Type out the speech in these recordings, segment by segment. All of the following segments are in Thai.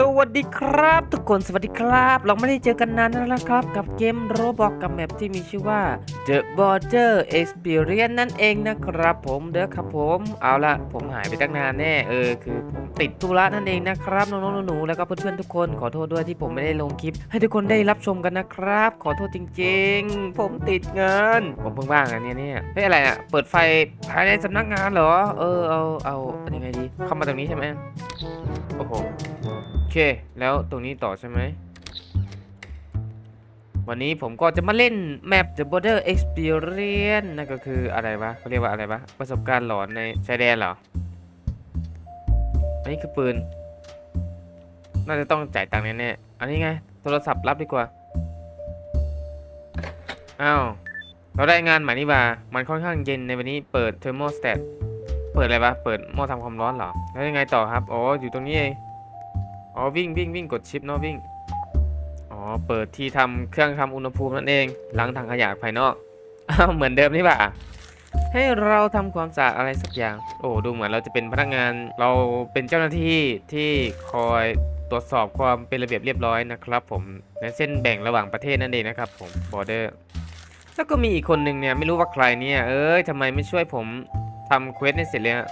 สวัสดีครับทุกคนสวัสดีครับ เราไม่ได้เจอกันนานแล้วนะครับ กับเกมโรบอกกับแมปที่มีชื่อว่า The Border Experience นั่นเองนะครับผมเด้อครับผม เอาละผมหายไปตั้งนานแน่เออคือผมติดธุระนั่นเองนะครับน้องๆหนูๆแล้วก็เพื่อนๆทุกคนขอโทษด้วยที่ผมไม่ได้ลงคลิป ให้ทุกคนได้รับชมกันนะครับ ขอโทษจริง ๆ ผมติดงานผมเพิ่งว่างอันนี้เนี่ยเฮ้ยอะไรอะเปิดไฟภายในสำนักงานเหรอเออเอาเอายังไงดีเข้ามาตรงนี้ใช่ไหมโอ้โห เคแล้วตรงนี้ต่อใช่ไหม วันนี้ผมก็จะมาเล่นแมป The Border Experience นั่นก็คืออะไรวะเขาเรียกว่าอะไรวะ ประสบการณ์หลอนในชายแดนเหรอ อันนี้คือปืน น่าจะต้องจ่ายตังค์แน่ๆ อันนี้ไง โทรศัพท์รับดีกว่า อ้าว เราได้งานใหม่นี่ว่า มันค่อนข้างเย็นในวันนี้เปิด thermostat เปิดอะไรวะ เปิดหม้อทำความร้อนเหรอ แล้วยังไงต่อครับ อ๋อ อยู่ตรงนี้เอง อ๋อวิ่งวิ่งวิ่งกดชิปเนาะวิ่ง อ๋อเปิดที่ทำเครื่องทำอุณหภูมินั่นเองล้างถังขยะภายนอกอ้าวเหมือนเดิมนี่ป่ะให้เราทำความสะอาดอะไรสักอย่าง โอ้ดูเหมือนเราจะเป็นพนักงาน เราเป็นเจ้าหน้าที่ที่คอยตรวจสอบความเป็นระเบียบเรียบร้อยนะครับ ผมในเส้นแบ่งระหว่างประเทศนั่นเองนะครับ ผม border แล้วก็มีอีกคนหนึ่งเนี่ยไม่รู้ว่าใครเนี่ย เอ้ยทำไมไม่ช่วยผมทำเควสให้เสร็จเลยอะ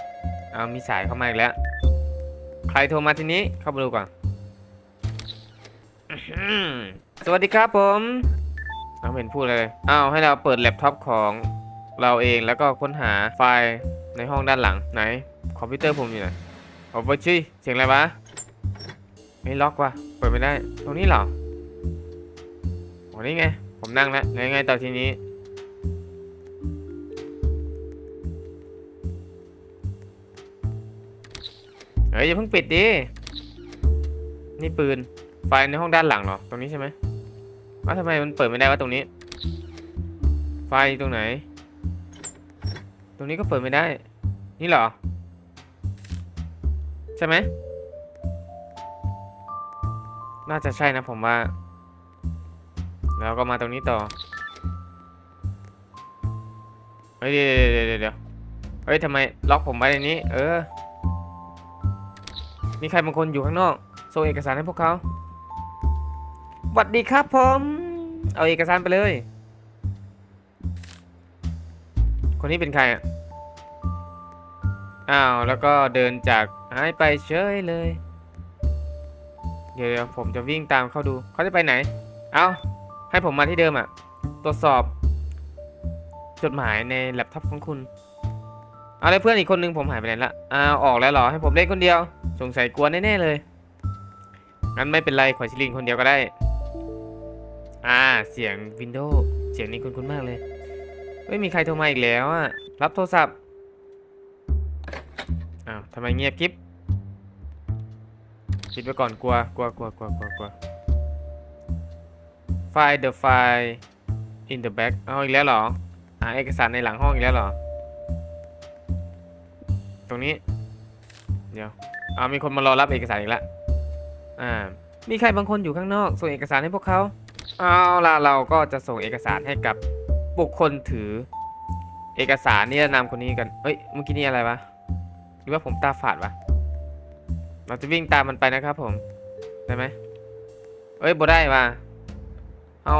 เอามีสายเข้ามาอีกแล้ว รโทรมาทีนี้เข้ามาดูก่อนสวัสดีครับผมเอาเห็นพูดเลยอ้าวให้เราเปิดแล็ปท็อปของเราเองแล้วก็ค้นหาไฟล์ในห้องด้านหลังไหน คอมพิวเตอร์ผมอยู่ไหนโอ้ยชี้เสียงอะไรวะไม่ล็อกว่ะเปิดไม่ได้ ตรงนี้เหรอโอ้นี่ไง ผมนั่งแล้วแล้วยังไงต่อทีนี้ เฮ้ยอย่าเพิ่งปิดดิ นี่ปืน ไฟในห้องด้านหลังเหรอ ตรงนี้ใช่ไหมอ้าทำไมมันเปิดไม่ได้วะตรงนี้ ไฟตรงไหน ตรงนี้ก็เปิดไม่ได้ นี่เหรอ ใช่ไหม น่าจะใช่นะผมว่า แล้วก็มาตรงนี้ต่อ เฮ้ยเดี๋ยวเดี๋ยวเดี๋ยวเฮ้ยทำไมล็อกผมไว้ในนี้ เออ มีใครบางคนอยู่ข้างนอกส่งเอกสารให้พวกเขาสวัสดีครับผม เอาเอกสารไปเลย คนนี้เป็นใครอะ อ้าว แล้วก็เดินจากหายไปเฉยเลย เดี๋ยวผมจะวิ่งตามเขาดู เขาจะไปไหน เอาให้ผมมาที่เดิมอะ ตรวจสอบ จดหมายในแล็ปท็อปของคุณ เอาแล้วเพื่อนอีกคนนึงผมหายไปไหนละอ้าวออกแล้วเหรอให้ผมเล่นคนเดียว สงสัยกลัวแน่ๆเลย งั้นไม่เป็นไรขอชิลินคนเดียวก็ได้ อ่าเสียงวินโดว์เสียงนี้คุ้นๆมากเลย ไม่มีใครโทรมาอีกแล้วอะรับโทรศัพท์อ้าวทำไมเงียบกิ๊บคิดไว้ก่อนกลัวกลัวกลัวกลัวกลัวกลัวไฟล์ the file in the back เอาอีกแล้วเหรอหาเอกสารในหลังห้องอีกแล้วเหรอ ตรงนี้ เดี๋ยวเอามีคนมารอรับเอกสารอีกแล้วอ่า มีใครบางคนอยู่ข้างนอกส่งเอกสารให้พวกเขาเอาล่ะเราก็จะส่งเอกสารให้กับบุคคลถือ เอกสารนิรนามคนนี้กันเฮ้ยเมื่อกี้นี่อะไรวะหรือว่าผมตาฝาดวะเราจะวิ่งตามมันไปนะครับผมได้ไหมเอ้ยบ่ได้ว่ะเอา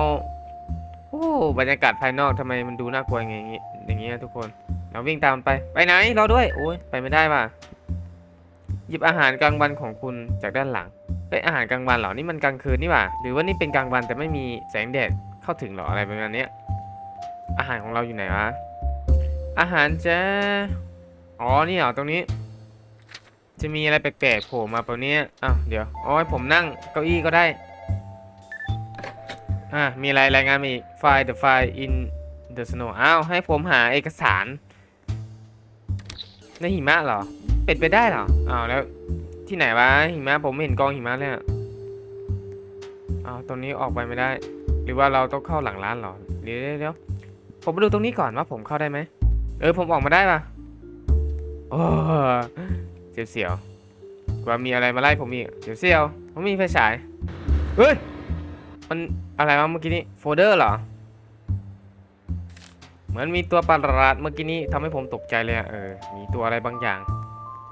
โอ้บรรยากาศภายนอกทำไมมันดูน่ากลัวอย่างงี้อย่างงี้นะทุกคน เราวิ่งตามไป ไปไหนรอด้วยโอ้ยไปไม่ได้ว่ะหยิบอาหารกลางวันของคุณจากด้านหลังเฮ้ยอาหารกลางวันเหรอนี่มันกลางคืนนี่หว่า หรือว่านี่เป็นกลางวันแต่ไม่มีแสงแดดเข้าถึงเหรออะไรประมาณนี้อาหารของเราอยู่ไหนวะอาหารจะอ๋อนี่เหรอตรงนี้ จะมีอะไรแปลกๆโผล่มาเปล่าเนี้อ้าวเดี๋ยวอ๋อให้ผมนั่งเก้าอี้ก็ได้อะมีอะไรรายงานมาอีกไฟล์ the file in the snow อ้าวให้ผมหาเอกสาร ในหิมะเหรอ เป็นไปได้เหรออ้าวแล้วที่ไหนวะหิมะผมไม่เห็นกองหิมะเลยอะอ้าวตรงนี้ออกไปไม่ได้ หรือว่าเราต้องเข้าหลังร้านเหรอเดี๋ยวเดี๋ยวเดี๋ยวผมไปดูตรงนี้ก่อนว่าผมเข้าได้ไหมเออผมออกมาได้ปะโอ้เสียวเสียวๆกว่ามีอะไรมาไล่ผมอีกเสียวเสียวๆผมมีไฟฉายเฮ้ยมันอะไรวะเมื่อกี้นี้โฟลเดอร์เหรอ เหมือนมีตัวประหลาดเมื่อกี้นี้ทำให้ผมตกใจเลยอะเออ มีตัวอะไรบางอย่าง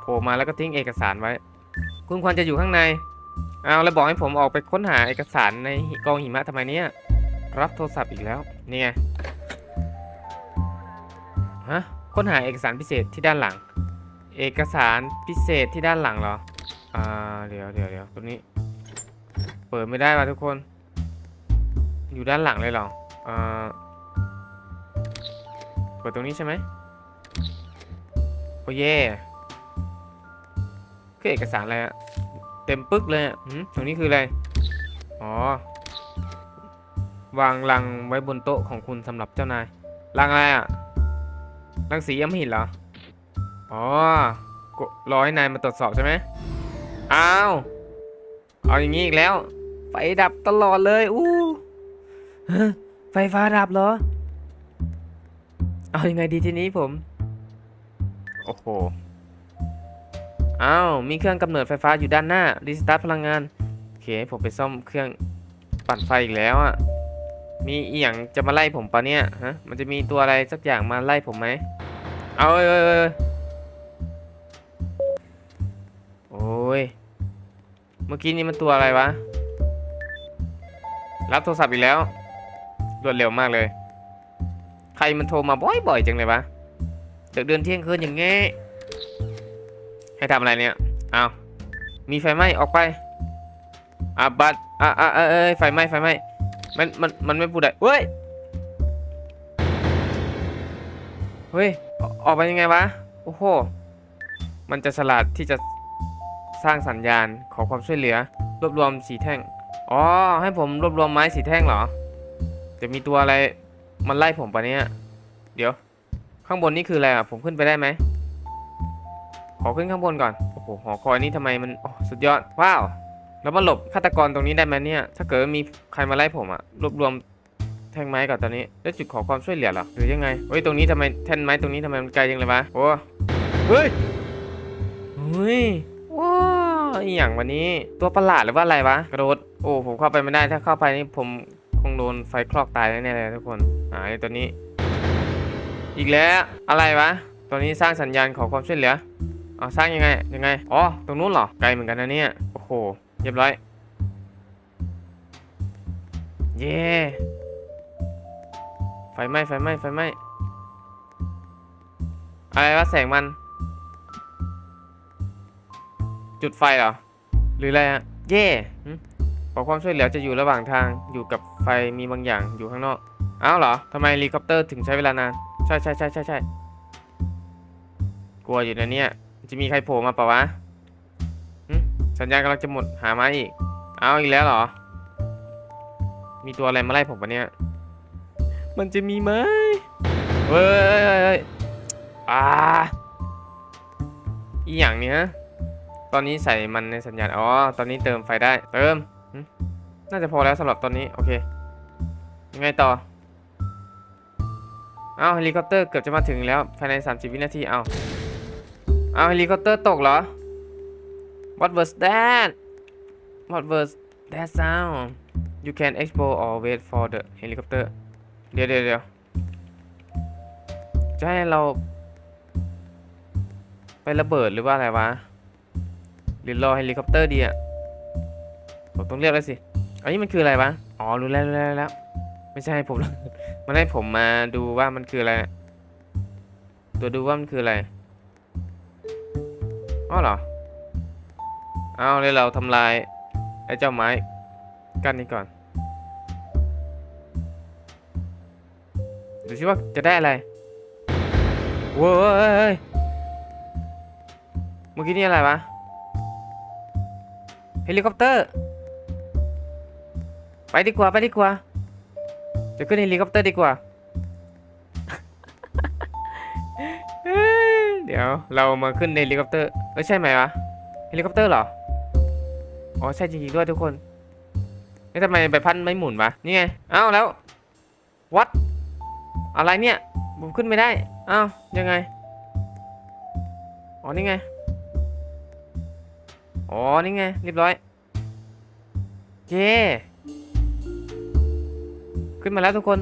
โผล่มาแล้วก็ทิ้งเอกสารไว้ คุณควรจะอยู่ข้างใน เอาแล้วบอกให้ผมออกไปค้นหาเอกสารในกองหิมะทำไมเนี่ย รับโทรศัพท์อีกแล้ว นี่ไง ฮะ ค้นหาเอกสารพิเศษที่ด้านหลัง เอกสารพิเศษที่ด้านหลังเหรอ อ่า เดี๋ยวเดี๋ยวเดี๋ยวตรงนี้ เปิดไม่ได้ว่ะทุกคน อยู่ด้านหลังเลยเหรอ อ่า เปิดตรงนี้ใช่ไหมโอ้เย่คือเอกสารอะไรอะเต็มปึ๊กเลยอะหืมตรงนี้คืออะไร อ๋อ วางลังไว้บนโต๊ะของคุณสำหรับเจ้านายลังอะไรอะลังสียำหินเหรอ อ๋อรอให้นายมาตรวจสอบใช่ไหมอ้าว เอาอย่างนี้อีกแล้ว ไฟดับตลอดเลย อู้ฮะไฟฟ้าดับเหรอ เอายังไงดีทีนี้ผม โอ้โหอ้าวมีเครื่องกำเนิดไฟฟ้าอยู่ด้านหน้ารีสตาร์ทพลังงานโอเคผมไปซ่อมเครื่องปั่นไฟอีกแล้วอะมีอีหยังจะมาไล่ผมปะเนี่ยฮะมันจะมีตัวอะไรสักอย่างมาไล่ผมไหมเอาเอ้ยเอ้ยเอ้ยโอ้ยเมื่อกี้นี่มันตัวอะไรวะ รับโทรศัพท์อีกแล้วรวดเร็วมากเลยใค รมันโทรมาบ่อยๆจังเลยวะเด็กเดือนเที่ยงคืนอย่างงี้ให้ทำอะไรเนี่ยเอามีไฟไหม้ออกไปอะบัดอะอะอะเอ้ยไฟไหม้ไฟไหม้มันมันมันไม่พูดได้เฮ้ยเฮ้ยอออกไปยังไงวะโอ้โหมันจะฉลาดที่จะสร้างสัญญาณขอความช่วยเหลือ รวบรวมสีแท่งอ๋อให้ผมรวบรวมไม้สีแท่งเหรอจะมีตัวอะไร มันไล่ผมปะเนี่ย เดี๋ยว ข้างบนนี่คืออะไรอะ ผมขึ้นไปได้ไหม ขอขึ้นข้างบนก่อน โอ้โห หอคอยนี่ทำไมมันโอ้สุดยอด ว้าว แล้วมาหลบฆาตกรตรงนี้ได้ไหมเนี่ย ถ้าเกิดมีใครมาไล่ผมอะ รวบรวมแท่งไม้ก่อนตอนนี้ แล้วจุดขอความช่วยเหลือหรอ หรือยังไง เฮ้ย ตรงนี้ทำไมแท่นไม้ตรงนี้ทำไมมันไกลจังเลยวะ โอ้เฮ้ย เฮ้ยว้าวอหย่างวันนี้ ตัวประหลาดหรือว่าอะไรวะ กระโดด โอ้ ผมเข้าไปไม่ได้ ถ้าเข้าไปนี่ผมคงโดนไฟคลอกตายแน่ๆเลยทุกคน อ่าไอตัวนี้ อีกแล้วอะไรวะตัวนี้สร้างสัญญาณขอความช่วยเหลือเอาสร้างยังไงยังไงอ๋อตรงนู้นเหรอไกลเหมือนกันนะเนี่ยโอ้โหเรียบร้อยเย่ไฟไหม้ไฟไหม้ไฟไหม้อะไรวะแสงมัน จุดไฟเหรอ หรืออะไรฮะเย่ขอความช่วยเหลือจะอยู่ระหว่างทางอยู่กับไฟมีบางอย่างอยู่ข้างนอก อ้าวเหรอทำไมเฮลิคอปเตอร์ถึงใช้เวลานาน ใช่ใช่ใช่ใช่ใช่กลัวอยู่นะเนี่ย จะมีใครโผล่มาปะวะสัญญาณกำลังจะหมดหามาอีก เอาอีกแล้วเหรอ มีตัวอะไรมาไล่ผมปะเนี่ย มันจะมีไหมเฮ้ยอ่าอีอย่างเนี้ยตอนนี้ใส่มันในสัญญาณ อ๋อ ตอนนี้เติมไฟได้ เติม น่าจะพอแล้วสำหรับตอนนี้ โอเค ยังไงต่อ เอาเฮลิคอปเตอร์เกือบจะมาถึงแล้วภายใน 30 วินาที เอาเอาเฮลิคอปเตอร์ตกเหรอ What was that What was that sound You can explore or wait for the helicopter เดี๋ยวเดี๋ยวเดี๋ยวจะให้เรา ไประเบิดหรือว่าอะไรวะ หรือรอเฮลิคอปเตอร์ดีอะผมต้องเรียกแล้วสิ อันนี้มันคืออะไรวะ อ๋อ รู้แล้วรู้แล้วแล้วไม่ใช่ให้ผม มันให้ผมมาดูว่ามันคืออะไร ตัวดูว่ามันคืออะไรอ๋อเหรอ เอาเลยเราทำลายไอ้เจ้าไม้กั้นนี้ก่อนดูสิว่าจะได้อะไรเว้ยเมื่อกี้นี่อะไรวะ เฮลิคอปเตอร์ ไปดีกว่า ไปดีกว่า จะขึ้นเฮลิคอปเตอร์ดีกว่า เดี๋ยวเรามาขึ้นเฮลิคอปเตอร์เออใช่ไหมวะเฮลิคอปเตอร์เหรอ อ๋อใช่จริงๆด้วยทุกคนนี่ทำไมใบพัดไม่หมุนวะนี่ไงอ้าวแล้ววัดอะไรเนี่ยผมขึ้นไม่ได้อ้าวยังไงอ๋อนี่ไงอ๋อนี่ไงเรียบร้อยเย้ ขึ้นมาแล้วทุกคน